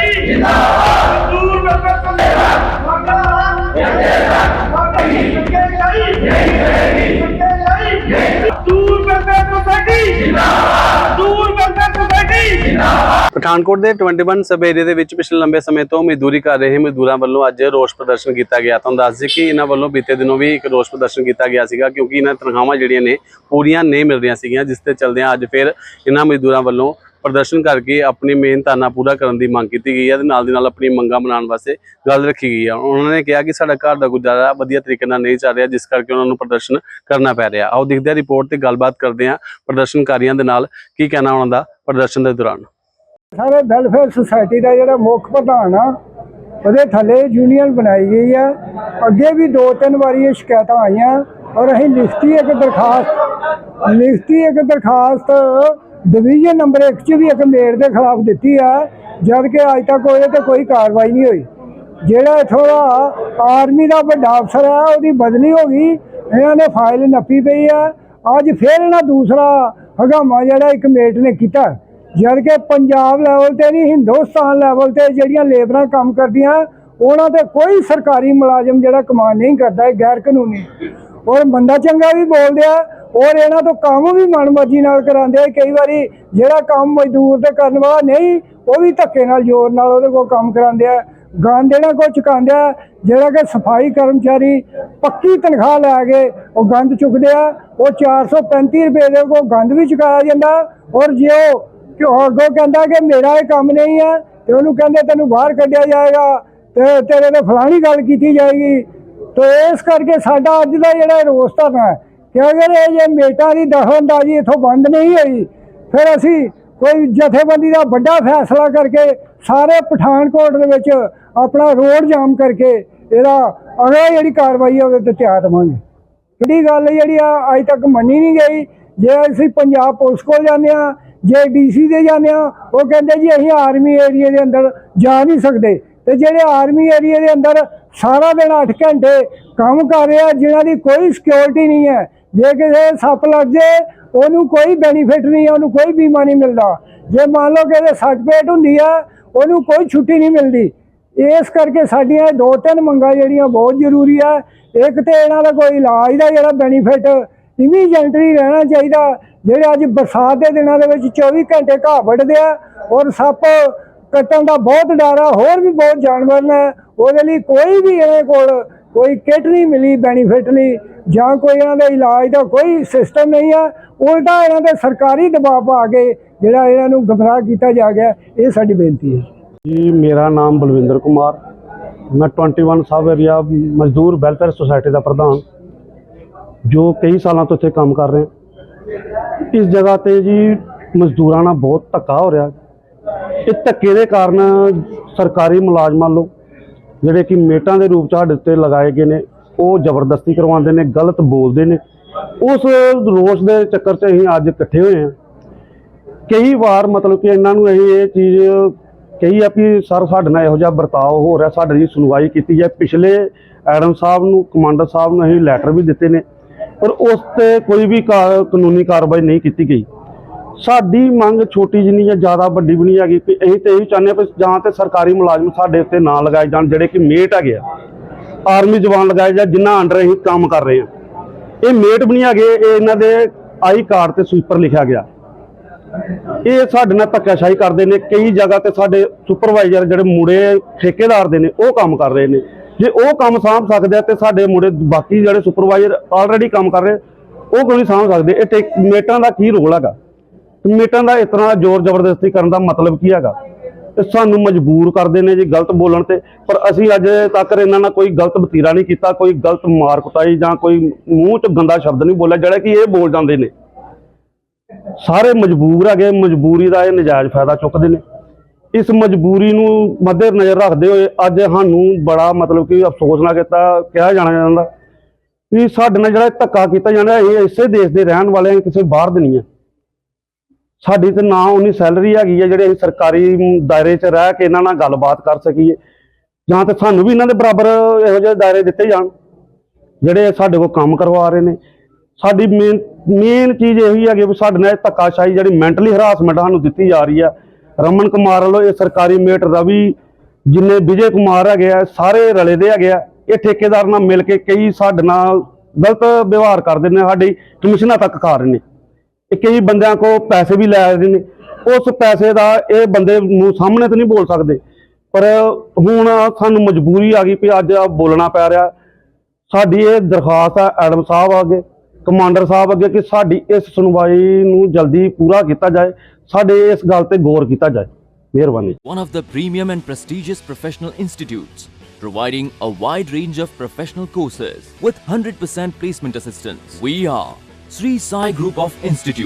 Society ਜਿੰਦਾਬਾਦ ਮਜ਼ਦੂਰ worker ਸੰਗਠਨ ਮੰਗਾਂ ਜਿੰਦਾਬਾਦ ਸੁੱਕੇ ਚਾਹੀ ਨਹੀਂ ਕਰੇਗੀ ਸੁੱਕੇ ਮਜ਼ਦੂਰ ਵਰਕਰ ਸੁਸਾਇਟੀ ਜਿੰਦਾਬਾਦ ਮਜ਼ਦੂਰ ਵਰਕਰ ਸੁਸਾਇਟੀ ਜਿੰਦਾਬਾਦ ਪਠਾਨਕੋਟ ਦੇ 21 ਸਬ ਏਰੀਆ ਦੇ ਵਿੱਚ ਪਿਛਲੇ ਲੰਬੇ ਸਮੇਂ ਤੋਂ ਮਜ਼ਦੂਰੀ ਕਰ ਰਹੇ ਮਜ਼ਦੂਰਾਂ ਵੱਲੋਂ ਅੱਜ ਰੋਸ ਪ੍ਰਦਰਸ਼ਨ ਕੀਤਾ ਗਿਆ। ਤੁਹਾਨੂੰ ਦੱਸ ਦਈਏ ਕਿ ਇਹਨਾਂ ਵੱਲੋਂ ਬੀਤੇ ਦਿਨੋਂ ਵੀ ਇੱਕ ਰੋਸ ਪ੍ਰਦਰਸ਼ਨ ਕੀਤਾ ਗਿਆ ਸੀਗਾ ਕਿਉਂਕਿ ਇਹਨਾਂ ਤਨਖਾਹਾਂ ਜਿਹੜੀਆਂ ਨੇ ਪੂਰੀਆਂ ਨਹੀਂ ਮਿਲ ਰਹੀਆਂ ਸੀਗੀਆਂ, ਜਿਸ ਤੇ ਚੱਲਦਿਆਂ ਅੱਜ ਫਿਰ ਇਹਨਾਂ ਮਜ਼ਦੂਰਾਂ ਵੱਲੋਂ ਪ੍ਰਦਰਸ਼ਨ ਕਰਕੇ ਆਪਣੀ ਮਿਹਨਤਾਨਾ ਪੂਰਾ ਕਰਨ ਦੀ ਮੰਗ ਕੀਤੀ ਗਈ ਹੈ ਤੇ ਨਾਲ ਦੀ ਨਾਲ ਆਪਣੀ ਮੰਗਾਂ ਬਣਾਉਣ ਵਾਸਤੇ ਗੱਲ ਰੱਖੀ ਗਈ ਹੈ। ਉਹਨਾਂ ਨੇ ਕਿਹਾ ਕਿ ਸਾਡਾ ਘਰ ਦਾ ਗੁਜ਼ਾਰਾ ਵਧੀਆ ਤਰੀਕੇ ਨਾਲ ਨਹੀਂ ਚੱਲ ਰਿਹਾ, ਜਿਸ ਕਰਕੇ ਉਹਨਾਂ ਨੂੰ ਪ੍ਰਦਰਸ਼ਨ ਕਰਨਾ ਪੈ ਰਿਹਾ। ਆਓ ਦੇਖਦੇ ਹਾਂ ਰਿਪੋਰਟ ਤੇ ਗੱਲਬਾਤ ਕਰਦੇ ਹਾਂ ਪ੍ਰਦਰਸ਼ਨਕਾਰੀਆਂ ਦੇ ਨਾਲ ਕੀ ਕਹਿਣਾ ਉਹਨਾਂ ਦਾ ਪ੍ਰਦਰਸ਼ਨ ਦੇ ਦੌਰਾਨ। ਸਾਰੇ ਵੈਲਫੇਅਰ ਸੁਸਾਇਟੀ ਦਾ ਜਿਹੜਾ ਮੁੱਖ ਪ੍ਰਧਾਨ ਆ, ਉਹਦੇ ਥੱਲੇ ਯੂਨੀਅਨ ਬਣਾਈ ਗਈ ਆ। ਅੱਗੇ ਵੀ ਦੋ ਤਿੰਨ ਵਾਰੀ ਇਹ ਸ਼ਿਕਾਇਤਾਂ ਆਈਆਂ ਔਰ ਅਸੀਂ ਲਿਖਤੀ ਇੱਕ ਦਰਖਾਸਤ ਲਿਖਤੀ ਇੱਕ ਦਰਖਾਸਤ ਡਿਵੀਜ਼ਨ ਨੰਬਰ 1 ਚ ਵੀ ਇੱਕ ਮੇਰ ਦੇ ਖਿਲਾਫ ਦਿੱਤੀ ਆ, ਜਦ ਕਿ ਅੱਜ ਤੱਕ ਉਹਦੇ ਤੇ ਕੋਈ ਕਾਰਵਾਈ ਨਹੀਂ ਹੋਈ। ਜਿਹੜਾ ਇੱਥੋਂ ਦਾ ਆਰਮੀ ਦਾ ਵੱਡਾ ਅਫਸਰ ਆ, ਉਹਦੀ ਬਦਲੀ ਹੋ ਗਈ, ਇਹਨਾਂ ਨੇ ਫਾਈਲ ਨੱਪੀ ਪਈ ਆ। ਅੱਜ ਫਿਰ ਇਹਨਾਂ ਦੂਸਰਾ ਹਗਾਮਾ ਜਿਹੜਾ ਇੱਕ ਮੇਟ ਨੇ ਕੀਤਾ। ਜਦ ਕਿ ਪੰਜਾਬ ਲੈਵਲ ਤੇ ਨਹੀਂ, ਹਿੰਦੁਸਤਾਨ ਲੈਵਲ ਤੇ ਜਿਹੜੀਆਂ ਲੇਬਰਾਂ ਕੰਮ ਕਰਦੀਆਂ, ਉਹਨਾਂ ਤੇ ਕੋਈ ਸਰਕਾਰੀ ਮੁਲਾਜ਼ਮ ਜਿਹੜਾ ਕਮਾਨ ਨਹੀਂ ਕਰਦਾ, ਇਹ ਗੈਰ ਕਾਨੂੰਨੀ ਔਰ ਬੰਦਾ ਚੰਗਾ ਵੀ ਬੋਲਦੇ ਔਰ ਇਹਨਾਂ ਤੋਂ ਕੰਮ ਵੀ ਮਨਮਰਜ਼ੀ ਨਾਲ ਕਰਾਉਂਦੇ ਆ। ਕਈ ਵਾਰੀ ਜਿਹੜਾ ਕੰਮ ਮਜ਼ਦੂਰ ਤੇ ਕਰਨ ਵਾਲਾ ਨਹੀਂ, ਉਹ ਵੀ ਧੱਕੇ ਨਾਲ ਜ਼ੋਰ ਨਾਲ ਉਹਦੇ ਕੋਲ ਕੰਮ ਕਰਾਉਂਦੇ ਆ। ਗੰਦ ਇਹਨਾਂ ਕੋਲ ਚੁਕਾਉਂਦੇ ਆ। ਜਿਹੜਾ ਕਿ ਸਫ਼ਾਈ ਕਰਮਚਾਰੀ ਪੱਕੀ ਤਨਖਾਹ ਲੈ ਕੇ ਉਹ ਗੰਦ ਚੁੱਕਦੇ ਆ। ਉਹ 435 ਰੁਪਏ ਦੇ ਕੋਲ ਗੰਦ ਵੀ ਚੁਕਾਇਆ ਜਾਂਦਾ। ਔਰ ਜੇ ਉਹ ਕਿ ਅੱਗੋਂ ਕਹਿੰਦਾ ਕਿ ਮੇਰਾ ਇਹ ਕੰਮ ਨਹੀਂ ਹੈ ਤੇ ਉਹਨੂੰ ਕਹਿੰਦੇ ਤੈਨੂੰ ਬਾਹਰ ਕੱਢਿਆ ਜਾਏਗਾ, ਤੇ ਤੇਰੇ ਤੇ ਫਲਾਣੀ ਗੱਲ ਕੀਤੀ ਜਾਏਗੀ। ਤੋ ਇਸ ਕਰਕੇ ਸਾਡਾ ਅੱਜ ਦਾ ਜਿਹੜਾ ਰੋਸ ਧਰਨਾ ਹੈ ਕਿ ਅਗਰ ਇਹ ਜੇ ਮੇਟਾਂ ਦੀ ਦਖਲਅੰਦਾਜ਼ੀ ਇੱਥੋਂ ਬੰਦ ਨਹੀਂ ਹੋਈ। ਫਿਰ ਅਸੀਂ ਕੋਈ ਜਥੇਬੰਦੀ ਦਾ ਵੱਡਾ ਫੈਸਲਾ ਕਰਕੇ ਸਾਰੇ ਪਠਾਨਕੋਟ ਦੇ ਵਿੱਚ ਆਪਣਾ ਰੋਡ ਜਾਮ ਕਰਕੇ ਇਹਦਾ ਅਗਲਾ ਜਿਹੜੀ ਕਾਰਵਾਈ ਹੈ ਉਹਦੇ ਤੇ ਤਿਆਰ ਰਵਾਂਗੇ। ਕਿਹੜੀ ਗੱਲ ਜਿਹੜੀ ਆ, ਅੱਜ ਤੱਕ ਮੰਨੀ ਨਹੀਂ ਗਈ। ਜੇ ਅਸੀਂ ਪੰਜਾਬ ਪੁਲਿਸ ਕੋਲ ਜਾਂਦੇ ਆ ਜੇ ਡੀਸੀ ਦੇ ਜਾਂਦੇ ਆ ਉਹ ਕਹਿੰਦੇ ਜੀ ਅਸੀਂ ਆਰਮੀ ਏਰੀਆ ਦੇ ਅੰਦਰ ਜਾ ਨਹੀਂ ਸਕਦੇ। ਤੇ ਜਿਹੜੇ ਆਰਮੀ ਏਰੀਆ ਦੇ ਅੰਦਰ ਸਾਰਾ ਦਿਨ 8 ਘੰਟੇ ਕੰਮ ਕਰ ਰਹੇ ਆ, ਜਿਨ੍ਹਾਂ ਦੀ ਕੋਈ ਸਿਕਿਉਰਿਟੀ ਨਹੀਂ ਹੈ ਜੇ ਕਿਸੇ ਸੱਪ ਲੱਗ ਜੇ, ਉਹਨੂੰ ਕੋਈ ਬੈਨੀਫਿਟ ਨਹੀਂ ਉਹਨੂੰ ਕੋਈ ਬੀਮਾ ਨਹੀਂ ਮਿਲਦਾ। ਜੇ ਮੰਨ ਲਓ ਕਿ ਇਹਦੇ ਸਰਟੀਫਿਕੇਟ ਹੁੰਦੀ ਆ, ਉਹਨੂੰ ਕੋਈ ਛੁੱਟੀ ਨਹੀਂ ਮਿਲਦੀ। ਇਸ ਕਰਕੇ ਸਾਡੀਆਂ ਦੋ ਤਿੰਨ ਮੰਗਾਂ ਜਿਹੜੀਆਂ ਬਹੁਤ ਜ਼ਰੂਰੀ ਆ। ਇੱਕ ਤੇ ਇਹਨਾਂ ਦਾ ਕੋਈ ਇਲਾਜ ਦਾ ਜਿਹੜਾ ਬੈਨੀਫਿਟ ਇਮੀਡੀਏਟਲੀ ਰਹਿਣਾ ਚਾਹੀਦਾ, ਜਿਹੜੇ ਅੱਜ ਬਰਸਾਤ ਦੇ ਦਿਨਾਂ ਦੇ ਵਿੱਚ 24 ਘੰਟੇ ਘਾਹ ਵੱਢਦੇ ਆ, ਔਰ ਸੱਪ ਕੱਟਣ ਦਾ ਬਹੁਤ ਡਰ ਆ, ਹੋਰ ਵੀ ਬਹੁਤ ਜਾਨਵਰ ਨੇ, ਉਹਦੇ ਲਈ ਕੋਈ ਵੀ ਇਹਦੇ ਕੋਲ ਕੋਈ ਕਿਟ ਨਹੀਂ ਮਿਲੀ ਬੈਨੀਫਿਟ ਲਈ ਜਾਂ ਕੋਈ ਇਹਨਾਂ ਦੇ ਇਲਾਜ ਦਾ ਕੋਈ ਸਿਸਟਮ ਨਹੀਂ ਆ, ਉਲਟਾ ਇਹਨਾਂ ਦੇ ਸਰਕਾਰੀ ਦਬਾਅ ਪਾ ਕੇ ਜਿਹੜਾ ਇਹਨਾਂ ਨੂੰ ਗਮਰਾਹ ਕੀਤਾ ਜਾ ਗਿਆ, ਇਹ ਸਾਡੀ ਬੇਨਤੀ ਹੈ। ਜੀ, ਮੇਰਾ ਨਾਮ ਬਲਵਿੰਦਰ ਕੁਮਾਰ, ਮੈਂ 21 ਸਬ ਏਰੀਆ ਮਜ਼ਦੂਰ ਵੈਲਫੇਅਰ ਸੁਸਾਇਟੀ ਦਾ ਪ੍ਰਧਾਨ, ਜੋ ਕਈ ਸਾਲਾਂ ਤੋਂ ਇੱਥੇ ਕੰਮ ਕਰ ਰਹੇ। ਇਸ ਜਗ੍ਹਾ ਤੇ ਜੀ ਮਜ਼ਦੂਰਾਂ ਨਾਲ ਬਹੁਤ ਧੱਕਾ ਹੋ ਰਿਹਾ। ਇਹ ਧੱਕੇ ਦੇ ਕਾਰਨ ਸਰਕਾਰੀ ਮੁਲਾਜ਼ਮਾਂ ਲੋ ਜਿਹੜੇ ਕਿ ਮੇਟਾਂ ਦੇ ਰੂਪ ਚ ਸਾਡੇ ਉੱਤੇ ਲਗਾਏ ਗਏ ਨੇ, ਉਹ ਜ਼ਬਰਦਸਤੀ ਕਰਵਾਉਂਦੇ ਨੇ, ਗਲਤ ਬੋਲਦੇ ਨੇ। ਉਸ ਰੋਸ ਦੇ ਚੱਕਰ 'ਚ ਅਸੀਂ ਅੱਜ ਇਕੱਠੇ ਹੋਏ ਹਾਂ। ਕਈ ਵਾਰ ਮਤਲਬ ਕਿ ਇਹਨਾਂ ਨੂੰ ਅਸੀਂ ਇਹ ਚੀਜ਼ ਕਹੀ ਆ ਵੀ ਸਰ, ਸਾਡੇ ਨਾਲ ਇਹੋ ਜਿਹਾ ਵਰਤਾਓ ਹੋ ਰਿਹਾ, ਸਾਡੇ ਦੀ ਸੁਣਵਾਈ ਕੀਤੀ ਜਾਏ। ਪਿਛਲੇ ਐਡਮ ਸਾਹਿਬ ਨੂੰ, ਕਮਾਂਡਰ ਸਾਹਿਬ ਨੂੰ ਅਸੀਂ ਲੈਟਰ ਵੀ ਦਿੱਤੇ ਨੇ, ਪਰ ਉਸ ਤੇ ਕੋਈ ਵੀ ਕਾ- ਕਾਨੂੰਨੀ ਕਾਰਵਾਈ ਨਹੀਂ ਕੀਤੀ ਗਈ। ਸਾਡੀ ਮੰਗ ਛੋਟੀ ਜਿੰਨੀ ਜਾਂ ਜ਼ਿਆਦਾ ਵੱਡੀ ਵੀ ਨਹੀਂ ਹੈਗੀ ਕਿ ਅਸੀਂ ਤੇ ਇਹ ਵੀ ਚਾਹੁੰਦੇ ਹਾਂ ਵੀ ਜਾਂ ਤੇ ਸਰਕਾਰੀ ਮੁਲਾਜ਼ਮ ਸਾਡੇ ਉੱਤੇ ਨਾ ਲਗਾਏ ਜਾਣ, ਜਿਹੜੇ ਕਿ ਮੇਟ ਹੈਗੇ ਆ। ਆਰਮੀ ਜਵਾਨ ਲਗਾਏ ਜਾਂ ਜਿਨ੍ਹਾਂ ਅੰਡਰ ਅਸੀਂ ਕੰਮ ਕਰ ਰਹੇ ਹਾਂ। ਇਹ ਮੇਟ ਵੀ ਨਹੀਂ ਹੈਗੇ, ਇਹ ਇਹਨਾਂ ਦੇ ਆਈ ਕਾਰਡ ਤੇ ਸਵੀਪਰ ਲਿਖਿਆ ਗਿਆ। ਇਹ ਸਾਡੇ ਨਾਲ ਧੱਕਾਸ਼ਾਹੀ ਕਰਦੇ ਨੇ, ਕਈ ਜਗ੍ਹਾ ਤੇ ਸਾਡੇ ਸੁਪਰਵਾਈਜ਼ਰ ਜਿਹੜੇ ਮੁੜੇ ਠੇਕੇਦਾਰ ਦੇ ਨੇ, ਉਹ ਕੰਮ ਕਰ ਰਹੇ ਨੇ। ਜੇ ਉਹ ਕੰਮ ਸਾਂਭ ਸਕਦੇ ਆ ਤੇ ਸਾਡੇ ਮੁੜੇ ਬਾਕੀ ਜਿਹੜੇ ਸੁਪਰਵਾਈਜ਼ਰ ਆਲਰੇਡੀ ਕੰਮ ਕਰ ਰਹੇ, ਉਹ ਕਿਉਂ ਨਹੀਂ ਸਾਂਭ ਸਕਦੇ? ਇਹ ਟੇ- ਮੇਟਾਂ ਦਾ ਕੀ ਰੋਲ ਹੈਗਾ? ਮੀਟਾਂ ਦਾ ਇਸ ਤਰ੍ਹਾਂ ਜ਼ੋਰ ਜ਼ਬਰਦਸਤੀ ਕਰਨ ਦਾ ਮਤਲਬ ਕੀ ਹੈਗਾ? ਤੇ ਸਾਨੂੰ ਮਜਬੂਰ ਕਰਦੇ ਨੇ ਜੀ, ਗਲਤ ਬੋਲਣ ਤੇ। ਪਰ ਅਸੀਂ ਅੱਜ ਤੱਕ ਇਹਨਾਂ ਨਾਲ ਕੋਈ ਗਲਤ ਵਤੀਰਾ ਨਹੀਂ ਕੀਤਾ, ਕੋਈ ਗਲਤ ਮਾਰ ਕੁਟਾਈ ਜਾਂ ਕੋਈ ਮੂੰਹ 'ਚ ਗੰਦਾ ਸ਼ਬਦ ਨਹੀਂ ਬੋਲਿਆ, ਜਿਹੜਾ ਕਿ ਇਹ ਬੋਲ ਜਾਂਦੇ ਨੇ। ਸਾਰੇ ਮਜਬੂਰ ਹੈਗੇ, ਮਜਬੂਰੀ ਦਾ ਇਹ ਨਜਾਇਜ਼ ਫਾਇਦਾ ਚੁੱਕਦੇ ਨੇ। ਇਸ ਮਜਬੂਰੀ ਨੂੰ ਮੱਦੇ ਨਜ਼ਰ ਰੱਖਦੇ ਹੋਏ ਅੱਜ ਸਾਨੂੰ ਬੜਾ ਮਤਲਬ ਕਿ ਅਫਸੋਸ ਨਾ ਕੀਤਾ ਕਿਹਾ ਜਾਣਾ ਜਾਂਦਾ। ਵੀ ਸਾਡੇ ਨਾਲ ਜਿਹੜਾ ਧੱਕਾ ਕੀਤਾ ਜਾਂਦਾ ਇਹ ਇਸੇ ਦੇਸ਼ ਦੇ ਰਹਿਣ ਵਾਲੇ ਕਿਸੇ ਬਾਹਰ ਦੇ ਨਹੀਂ ਹੈ। ਸਾਡੀ ਤੇ ਨਾ ਉਨੀ ਸੈਲਰੀ ਹੈਗੀ ਹੈ ਜਿਹੜੇ ਅਸੀਂ ਸਰਕਾਰੀ ਦਾਇਰੇ 'ਚ ਰਹਿ ਕੇ ਇਹਨਾਂ ਨਾਲ ਗੱਲਬਾਤ ਕਰ ਸਕੀਏ। ਜਾਂ ਤੇ ਸਾਨੂੰ ਵੀ ਇਹਨਾਂ ਦੇ ਬਰਾਬਰ ਇਹੋ ਜਿਹੇ ਦਾਇਰੇ ਦਿੱਤੇ ਜਾਣ, ਜਿਹੜੇ ਸਾਡੇ ਕੋਲ ਕੰਮ ਕਰਵਾ ਰਹੇ ਨੇ। ਸਾਡੀ ਮੇਨ ਮੇਨ ਚੀਜ਼ ਇਹੀ ਹੈਗੀ ਵੀ ਸਾਡੇ ਨਾਲ ਇਹ ਧੱਕਾਸ਼ਾਹੀ ਜਿਹੜੀ ਮੈਂਟਲੀ ਹਰਾਸਮੈਂਟ ਸਾਨੂੰ ਦਿੱਤੀ ਜਾ ਰਹੀ ਹੈ ਰਮਨ ਕੁਮਾਰ ਵੱਲੋਂ ਇਹ ਸਰਕਾਰੀ ਮੇਟ ਰਵੀ, ਜਿੰਨੇ ਵਿਜੇ ਕੁਮਾਰ ਹੈਗੇ ਆ, ਸਾਰੇ ਰਲੇ ਦੇ ਹੈਗੇ ਆ। ਇਹ ਠੇਕੇਦਾਰ ਨਾਲ ਮਿਲ ਕੇ ਕਈ ਸਾਡੇ ਨਾਲ ਗਲਤ ਵਿਵਹਾਰ ਕਰਦੇ ਨੇ ਸਾਡੀ ਕਮਿਸ਼ਨਾਂ ਤੱਕ ਖਾ ਰਹੇ ਨੇ। ਕਈ ਬੰਦਿਆਂ ਕੋ ਪੈਸੇ ਵੀ ਲੈ ਰਹੇ ਨੇ ਉਸ ਪੈਸੇ ਦਾ ਇਹ ਬੰਦੇ ਨੂੰ ਸਾਹਮਣੇ ਤਾਂ ਨਹੀਂ ਬੋਲ ਸਕਦੇ ਪਰ ਹੁਣ ਸਾਨੂੰ ਮਜਬੂਰੀ ਆ ਗਈ ਕਿ ਅੱਜ ਬੋਲਣਾ ਪੈ ਰਿਹਾ ਸਾਡੀ ਇਹ ਦਰਖਾਸਤ ਹੈ ਐਡਮ ਸਾਹਿਬ ਅੱਗੇ ਕਮਾਂਡਰ ਸਾਹਿਬ ਅੱਗੇ ਕਿ ਸਾਡੀ ਇਸ ਸੁਣਵਾਈ ਨੂੰ ਜਲਦੀ ਪੂਰਾ ਕੀਤਾ ਜਾਏ ਸਾਡੇ ਇਸ ਗੱਲ ਤੇ ਗੌਰ ਕੀਤਾ ਜਾਏ ਮਿਹਰਬਾਨੀ one of the premium and prestigious professional institutes providing a wide range of professional courses with 100% placement assistance. We are Sri Sai Group of Institutes.